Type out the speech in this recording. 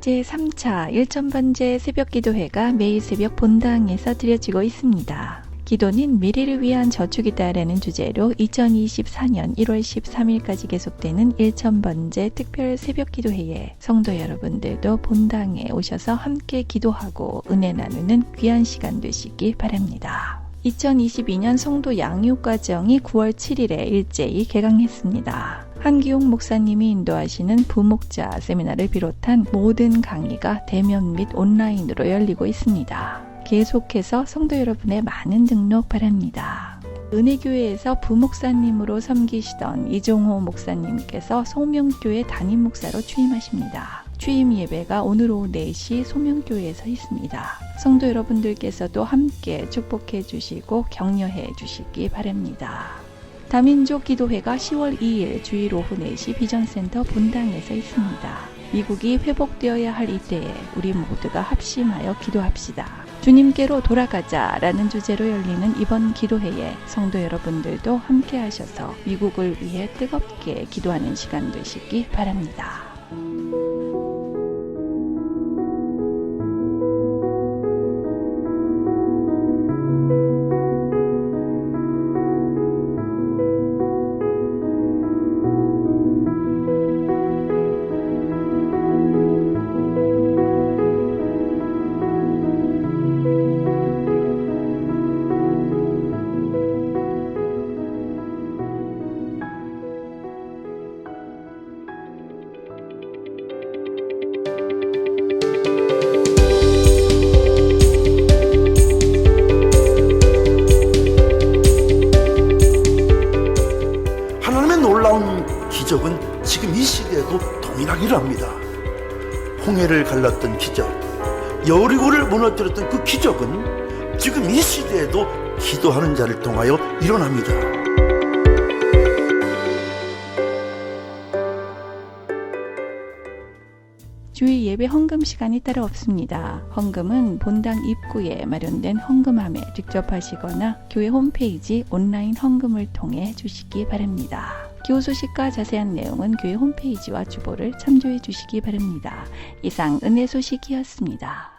제3차 일천번제 새벽기도회가 매일 새벽 본당에서 드려지고 있습니다. 기도는 미래를 위한 저축이다라는 주제로 2024년 1월 13일까지 계속되는 일천번제 특별 새벽 기도회에 성도 여러분들도 본당에 오셔서 함께 기도하고 은혜 나누는 귀한 시간 되시기 바랍니다. 2022년 성도 양육 과정이 9월 7일에 일제히 개강했습니다. 한기용 목사님이 인도하시는 부목자 세미나를 비롯한 모든 강의가 대면 및 온라인으로 열리고 있습니다. 계속해서 성도 여러분의 많은 등록 바랍니다. 은혜교회에서 부목사님으로 섬기시던 이종호 목사님께서 송명교회 담임 목사로 취임하십니다. 취임 예배가 오늘 오후 4시 소명교회에서 있습니다. 성도 여러분들께서도 함께 축복해 주시고 격려해 주시기 바랍니다. 다민족 기도회가 10월 2일 주일 오후 4시 비전센터 본당에서 있습니다. 미국이 회복되어야 할 이때에 우리 모두가 합심하여 기도합시다. 주님께로 돌아가자 라는 주제로 열리는 이번 기도회에 성도 여러분들도 함께 하셔서 미국을 위해 뜨겁게 기도하는 시간 되시기 바랍니다. 기적은 지금 이 시대에도 동일하기를 합니다. 홍해를 갈랐던 기적, 여리고를 무너뜨렸던 그 기적은 지금 이 시대에도 기도하는 자를 통하여 일어납니다. 주일 예배 헌금 시간이 따로 없습니다. 헌금은 본당 입구에 마련된 헌금함에 직접 하시거나 교회 홈페이지 온라인 헌금을 통해 주시기 바랍니다. 기호 소식과 자세한 내용은 교회 홈페이지와 주보를 참조해 주시기 바랍니다. 이상 은혜 소식이었습니다.